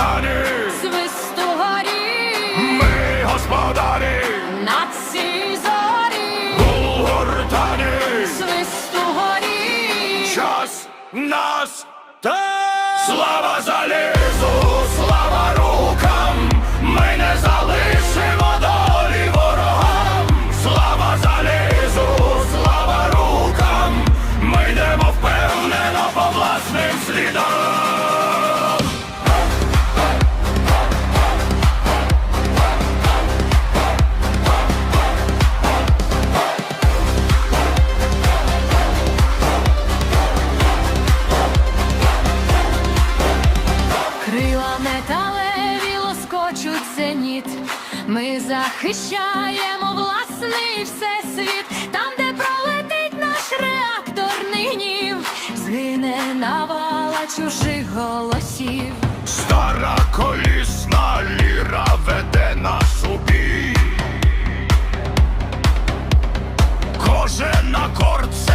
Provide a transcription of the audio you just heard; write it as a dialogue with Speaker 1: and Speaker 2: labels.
Speaker 1: гортані,
Speaker 2: свисту горі,
Speaker 1: ми господарі,
Speaker 2: на цій зорі,
Speaker 1: у гортані,
Speaker 2: свисту горі,
Speaker 1: час нас те. Слава залізу, слава рукам, ми не залишимо долі ворогам. Слава залізу, слава рукам, ми йдемо впевнено по власним слідам.
Speaker 2: зеніт. Ми захищаємо власний всесвіт, там, де пролетить наш реактор нині, згине навала чужих голосів. Стара колісна ліра веде нас у бій. Кожен корці.